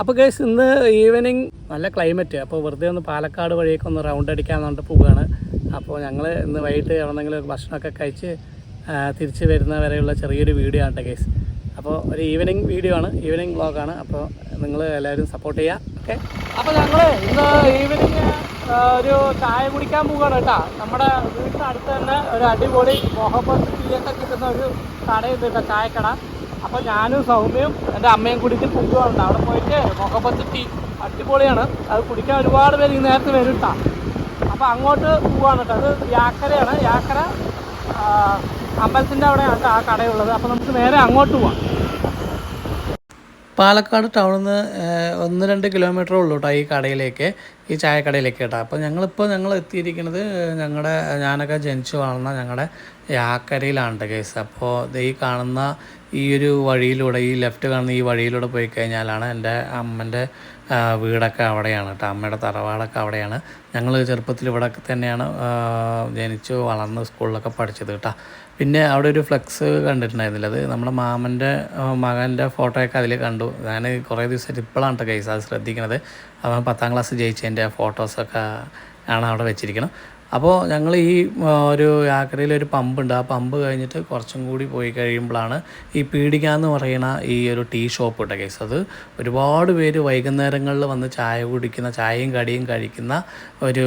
അപ്പോൾ ഗൈസ് ഇന്ന് ഈവനിങ് നല്ല ക്ലൈമറ്റ് അപ്പോൾ വെറുതെ ഒന്ന് പാലക്കാട് വഴിയൊക്കെ ഒന്ന് റൗണ്ട് അടിക്കാൻ പറഞ്ഞിട്ട് പോവുകയാണ്. അപ്പോൾ ഞങ്ങൾ ഇന്ന് വൈകിട്ട് എവിടെന്നെങ്കിലും ഭക്ഷണമൊക്കെ കഴിച്ച് തിരിച്ച് വരുന്ന വരെയുള്ള ചെറിയൊരു വീഡിയോ ആണ് ഗൈസ് അപ്പോൾ ഒരു ഈവനിങ് വീഡിയോ ആണ് ഈവനിങ് വ്ളോഗാണ് അപ്പോൾ നിങ്ങൾ എല്ലാവരും സപ്പോർട്ട് ചെയ്യുക ഓക്കെ അപ്പോൾ ഞങ്ങൾ ഇന്ന് ഈവനിങ് ഒരു ചായ കുടിക്കാൻ പോവുകയാണ് കേട്ടോ. നമ്മുടെ വീട്ടിനടുത്ത് തന്നെ ഒരു അടിപൊളി മുഹബത്ത് ടീയൊക്കെ കിട്ടുന്ന ഒരു കടയുണ്ട് കേട്ടോ ചായക്കട. അപ്പോൾ ഞാനും സൗമ്യയും എന്റെ അമ്മയും കൂടിയിട്ട് പോകുകയാണ് അവിടെ പോയിട്ട് മുഖപ്പത്ത് ടീ അടിപൊളിയാണ്. അത് കുടിക്കാൻ ഒരുപാട് പേര് ഈ നേരത്തെ വരും കേട്ടോ അപ്പോൾ അങ്ങോട്ട് പോവാണ് കേട്ടോ. അത് യാക്കരയാണ്. യാക്കര അമ്പലത്തിന്റെ അവിടെയാണ് ആ കടയുള്ളത്. അപ്പോൾ നമുക്ക് നേരെ അങ്ങോട്ട് പോവാം. പാലക്കാട് ടൗണിൽ നിന്ന് ഒന്ന് രണ്ട് കിലോമീറ്റർ ഉള്ളൂ കേട്ടോ ഈ കടയിലേക്ക് ഈ ചായക്കടയിലേക്ക് കേട്ടോ. അപ്പോൾ ഞങ്ങളിപ്പോൾ ഞങ്ങൾ എത്തിയിരിക്കുന്നത് ഞങ്ങളുടെ ഞാനൊക്കെ ജനിച്ചു വളർന്ന ഞങ്ങളുടെ യാക്കരയിലാണ് കേസ്. അപ്പോൾ ഈ കാണുന്ന ഈ ഒരു വഴിയിലൂടെ ഈ ലെഫ്റ്റ് കാണുന്ന ഈ വഴിയിലൂടെ പോയി കഴിഞ്ഞാലാണ് എന്റെ അമ്മന്റെ വീടൊക്കെ അവിടെയാണ് കേട്ടോ. അമ്മയുടെ തറവാടൊക്കെ അവിടെയാണ്. ഞങ്ങൾ ചെറുപ്പത്തിൽ ഇവിടെ തന്നെയാണ് ജനിച്ചു വളർന്ന് സ്കൂളിലൊക്കെ പഠിച്ചത് കേട്ടോ. പിന്നെ അവിടെ ഒരു ഫ്ലെക്സ് കണ്ടിട്ടുണ്ടായിരുന്നില്ല. അത് നമ്മുടെ മാമന്റെ മകന്റെ ഫോട്ടോയൊക്കെ അതിൽ കണ്ടു. ഞാൻ കുറേ ദിവസമായിട്ട് ഇപ്പോഴാണ് കേട്ടോ കൈസ് അത് ശ്രദ്ധിക്കുന്നത് അവൻ പത്താം ക്ലാസ് ജയിച്ചതിന്റെ ഫോട്ടോസൊക്കെ ആണ് അവിടെ വെച്ചിരിക്കുന്നത് അപ്പോൾ ഞങ്ങൾ ഈ ഒരു യാക്കരയിൽ ഒരു പമ്പുണ്ട്. ആ പമ്പ് കഴിഞ്ഞിട്ട് കുറച്ചും കൂടി പോയി കഴിയുമ്പോഴാണ് ഈ പീടിക എന്ന് പറയുന്ന ഈ ഒരു ടീ ഷോപ്പ് ഇട്ട കേസ്. അത് ഒരുപാട് പേര് വൈകുന്നേരങ്ങളിൽ വന്ന് ചായ കുടിക്കുന്ന ചായയും കടിയും കഴിക്കുന്ന ഒരു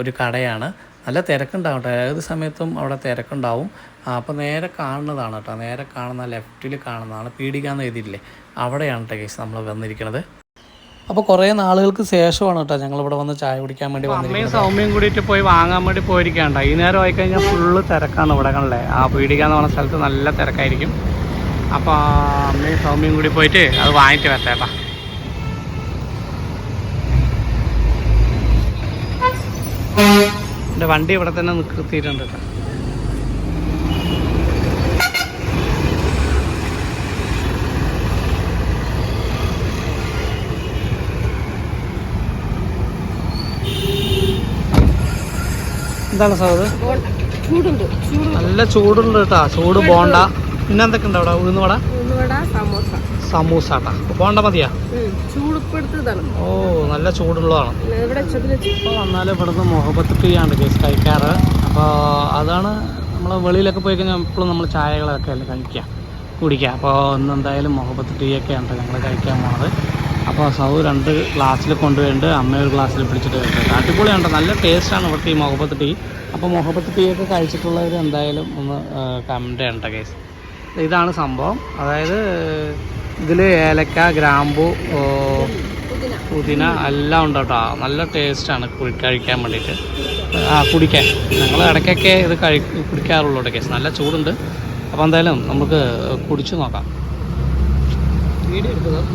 ഒരു കടയാണ്. നല്ല തിരക്കുണ്ടാവും കേട്ടോ ഏത് സമയത്തും അവിടെ തിരക്കുണ്ടാവും. അപ്പോൾ നേരെ കാണുന്നതാണ് കേട്ടോ. നേരെ കാണുന്ന ലെഫ്റ്റിൽ കാണുന്നതാണ് പീടിക എന്ന് എഴുതിയില്ലേ അവിടെയാണ് കേട്ടോ കേസ് നമ്മൾ വന്നിരിക്കുന്നത് അപ്പോൾ കുറേ നാളുകൾക്ക് ശേഷമാണ് കേട്ടോ ഞങ്ങൾ ഇവിടെ വന്ന് ചായ കുടിക്കാൻ വേണ്ടി അമ്മയും സൗമ്യം കൂടിയിട്ട് പോയി വാങ്ങാൻ വേണ്ടി പോയിരിക്കണ്ട ഈ നേരം ആയി കഴിഞ്ഞാൽ ഫുള്ള് തിരക്കാണ് ഇവിടെ കണ്ടേ ആ പീടിക എന്ന് പറഞ്ഞ സ്ഥലത്ത് നല്ല തിരക്കായിരിക്കും. അപ്പോൾ അമ്മയും സൗമ്യം കൂടി പോയിട്ട് അത് വാങ്ങിയിട്ട് വരട്ടേട്ടാ എന്റെ വണ്ടി ഇവിടെ തന്നെ നിർത്തിയിട്ടുണ്ട് കേട്ടോ. എന്താണ് സാർ ചൂടുണ്ട് നല്ല ചൂടുണ്ട് കേട്ടാ. ചൂട് ബോണ്ട. പിന്നെ എന്തൊക്കെ ഉണ്ട് അവിടെ? ഉഴുന്ന് വട? സമോസ. ബോണ്ട മതിയാ? ഓ നല്ല ചൂടുള്ളതാണ്. വന്നാലും വന്നാൽ ഇവിടുന്ന് മുഹബത്ത് ടീ ആണ് കേസ് കഴിക്കാറ്. അപ്പോൾ അതാണ് നമ്മൾ വെളിയിലൊക്കെ പോയി കഴിഞ്ഞാൽ എപ്പോഴും നമ്മൾ ചായകളൊക്കെ അല്ലേ കഴിക്കുക കുടിക്കുക അപ്പോൾ ഇന്ന് എന്തായാലും മുഹബത്ത് ടീ ഒക്കെ ഉണ്ട് ഞങ്ങൾ കഴിക്കാൻ പോണത്. അപ്പോൾ സൗ രണ്ട് ഗ്ലാസ്സിൽ കൊണ്ടുപോയിട്ട് അമ്മ ഒരു ഗ്ലാസ്സിൽ പിടിച്ചിട്ട് വരുന്നത് അടിപൊളിയുണ്ട് നല്ല ടേസ്റ്റാണ് ഇവിടുത്തെ ഈ മുഹബത്ത് ടീ. അപ്പോൾ മുഹബത്ത് ടീ ഒക്കെ കഴിച്ചിട്ടുള്ളവർ എന്തായാലും ഒന്ന് കമന്റ് ചെയ്യണ്ട കേസ് ഇതാണ് സംഭവം. അതായത് ഇതിൽ ഏലക്ക ഗ്രാമ്പു പുതിന എല്ലാം ഉണ്ട് കേട്ടോ. നല്ല ടേസ്റ്റാണ് കഴിക്കാൻ വേണ്ടിയിട്ട് ആ കുടിക്കാൻ ഞങ്ങൾ ഇടയ്ക്കൊക്കെ ഇത് കഴി കുടിക്കാറുള്ളൂ കേസ് നല്ല ചൂടുണ്ട്. അപ്പോൾ എന്തായാലും നമുക്ക് കുടിച്ചു നോക്കാം. വീഡിയോ എടുക്കുന്നത്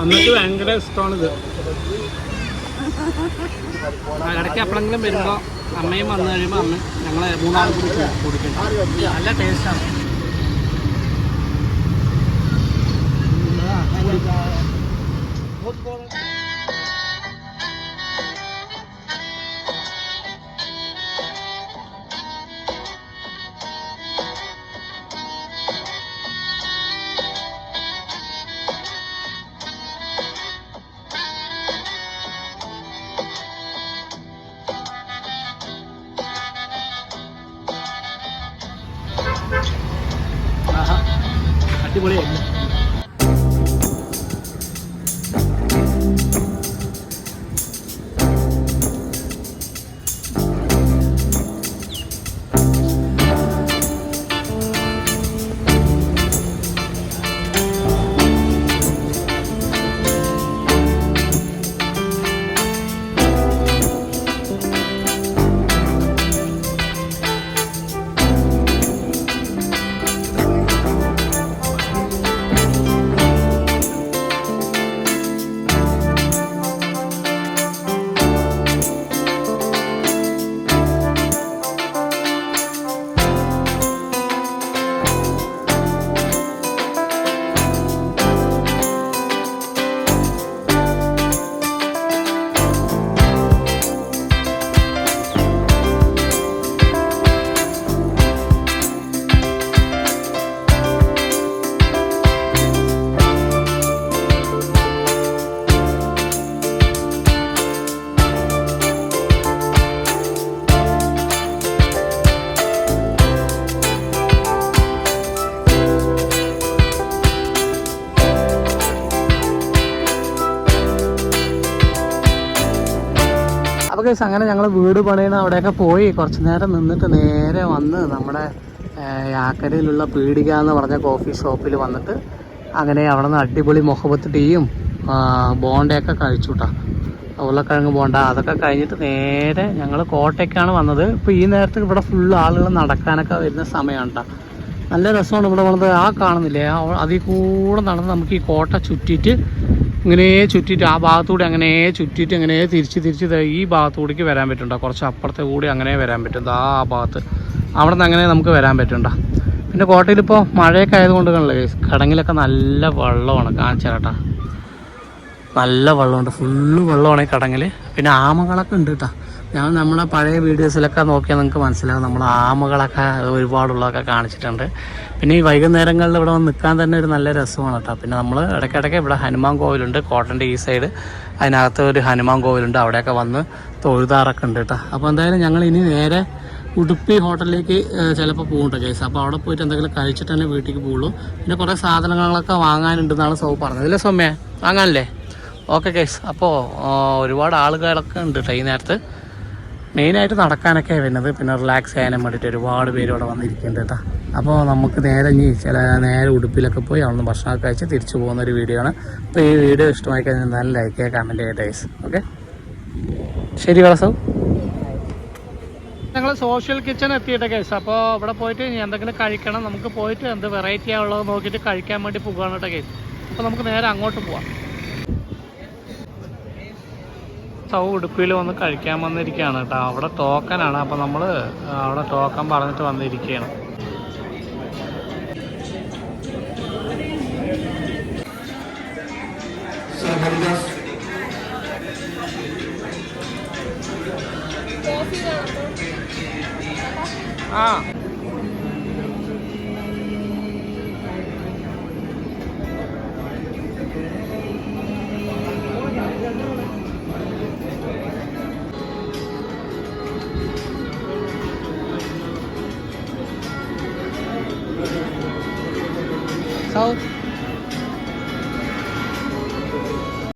അമ്മയ്ക്ക് ഭയങ്കര ഇഷ്ടമാണിത് ഇടയ്ക്ക് എപ്പോഴെങ്കിലും വരുമ്പോൾ അമ്മയും വന്നു കഴിയുമ്പോൾ അമ്മ ഞങ്ങളെ മൂന്നാളും കൂടി കുടിക്കണം കുടിക്കും നല്ല ടേസ്റ്റാണ് ആഹാ അടിപൊളിയായിരുന്നു. കേസ് അങ്ങനെ ഞങ്ങൾ വീട് പണിയണ അവിടെയൊക്കെ പോയി. കുറച്ചു നേരം നിന്നിട്ട് നേരെ വന്ന് നമ്മുടെ യാക്കരയിലുള്ള പീടിക എന്ന് പറഞ്ഞ കോഫി ഷോപ്പിൽ വന്നിട്ട് അങ്ങനെ അവിടെ നിന്ന് അടിപൊളി മുഹബത്ത് ടീയും ബോണ്ടയൊക്കെ കഴിച്ചു കേട്ടോ ഉരുളക്കിഴങ്ങ് ബോണ്ട അതൊക്കെ കഴിഞ്ഞിട്ട് നേരെ ഞങ്ങൾ കോട്ടയ്ക്കാണ് വന്നത്. ഇപ്പോൾ ഈ നേരത്ത് ഇവിടെ ഫുള്ള് ആളുകൾ നടക്കാനൊക്കെ വരുന്ന സമയമാണ് കേട്ടോ നല്ല രസമാണ് ഇവിടെ വന്നത്. ആ കാണുന്നില്ലേ? അതിൽ കൂടെ നടന്ന് നമുക്ക് ഈ കോട്ട ചുറ്റിയിട്ട് ഇങ്ങനെ ചുറ്റിയിട്ട് ആ ഭാഗത്തൂടെ അങ്ങനെ ചുറ്റിയിട്ട് അങ്ങനെ തിരിച്ച് തിരിച്ച് ഈ ഭാഗത്തൂടേക്ക് വരാൻ പറ്റുണ്ടോ കുറച്ച് അപ്പുറത്തെ കൂടി അങ്ങനെ വരാൻ പറ്റും ആ ഭാഗത്ത്. അവിടെ നിന്ന് അങ്ങനെ നമുക്ക് വരാൻ പറ്റണ്ട പിന്നെ കോട്ടയിൽ ഇപ്പോൾ മഴയൊക്കെ ആയതുകൊണ്ട് കാണില്ലേ കടങ്ങിലൊക്കെ നല്ല വെള്ളമാണ്. കാണിച്ചേട്ടാ നല്ല വെള്ളമുണ്ട്. ഫുള്ള് വെള്ളമാണ് ഈ കടങ്ങിൽ പിന്നെ ആമകളൊക്കെ ഉണ്ട് കേട്ടോ. ഞാൻ നമ്മളെ പഴയ വീഡിയോസിലൊക്കെ നോക്കിയാൽ നിങ്ങൾക്ക് മനസ്സിലാവും. നമ്മൾ ആമകളൊക്കെ ഒരുപാടുള്ളതൊക്കെ കാണിച്ചിട്ടുണ്ട്. പിന്നെ ഈ വൈകുന്നേരങ്ങളിൽ ഇവിടെ വന്ന് നിൽക്കാൻ തന്നെ ഒരു നല്ല രസമാണ് കേട്ടോ. പിന്നെ നമ്മൾ ഇടയ്ക്കിടയ്ക്ക് ഇവിടെ ഹനുമാൻ കോവിലുണ്ട് കോട്ടന്റെ ഈ സൈഡ് അതിനകത്ത് ഒരു ഹനുമാൻ കോവിലുണ്ട് അവിടെയൊക്കെ വന്ന് തൊഴുതാറൊക്കെ ഉണ്ട് കേട്ടോ. അപ്പോൾ എന്തായാലും ഞങ്ങൾ ഇനി നേരെ ഉടുപ്പി ഹോട്ടലിലേക്ക് ചിലപ്പോൾ പോകുന്നുണ്ട് കേസ് അപ്പോൾ അവിടെ പോയിട്ട് എന്തെങ്കിലും കഴിച്ചിട്ട് തന്നെ വീട്ടിലേക്ക് പോകുള്ളൂ. പിന്നെ കുറേ സാധനങ്ങളൊക്കെ വാങ്ങാനുണ്ടെന്നാണ് സൗ പറഞ്ഞത്. അല്ലേ സൗമ്യ? വാങ്ങാനല്ലേ? ഓക്കെ കേസ് അപ്പോൾ ഒരുപാട് ആളുകളൊക്കെ ഉണ്ട് കേട്ടോ ഈ നേരത്ത്. മെയിനായിട്ട് നടക്കാനൊക്കെ വരുന്നത് പിന്നെ റിലാക്സ് ചെയ്യാനും വേണ്ടിയിട്ട് ഒരുപാട് പേര് ഇവിടെ വന്നിരിക്കുന്നുണ്ട് കേട്ടോ. അപ്പോൾ നമുക്ക് നേരെ ഇനി ചില നേരെ ഉടുപ്പിലൊക്കെ പോയി അവിടെ നിന്ന് ഭക്ഷണമൊക്കെ കഴിച്ച് തിരിച്ചു പോകുന്ന ഒരു വീഡിയോ ആണ്. അപ്പോൾ ഈ വീഡിയോ ഇഷ്ടമായി കഴിഞ്ഞാൽ എന്തായാലും ലൈക്ക് ചെയ്യുക കമന്റ് ചെയ്യുക ടൈസ് ഓക്കെ ശരി വളസവ് ഞങ്ങൾ സോഷ്യൽ കിച്ചൺ എത്തിയിട്ട് കേസ് അപ്പോൾ ഇവിടെ പോയിട്ട് ഇനി എന്തെങ്കിലും കഴിക്കണം. നമുക്ക് പോയിട്ട് എന്ത് വെറൈറ്റി ആണുള്ളത് നോക്കിയിട്ട് കഴിക്കാൻ വേണ്ടി പോകുകയാണ് കേസ് അപ്പോൾ നമുക്ക് നേരെ അങ്ങോട്ട് പോവാം. സൗ ഉടുപ്പിയിൽ വന്ന് കഴിക്കാൻ വന്നിരിക്കുകയാണ് കേട്ടോ. അവിടെ ടോക്കനാണ് അപ്പോൾ നമ്മൾ അവിടെ ടോക്കൺ പറഞ്ഞിട്ട് വന്നിരിക്കുകയാണ്. ആ. Marshall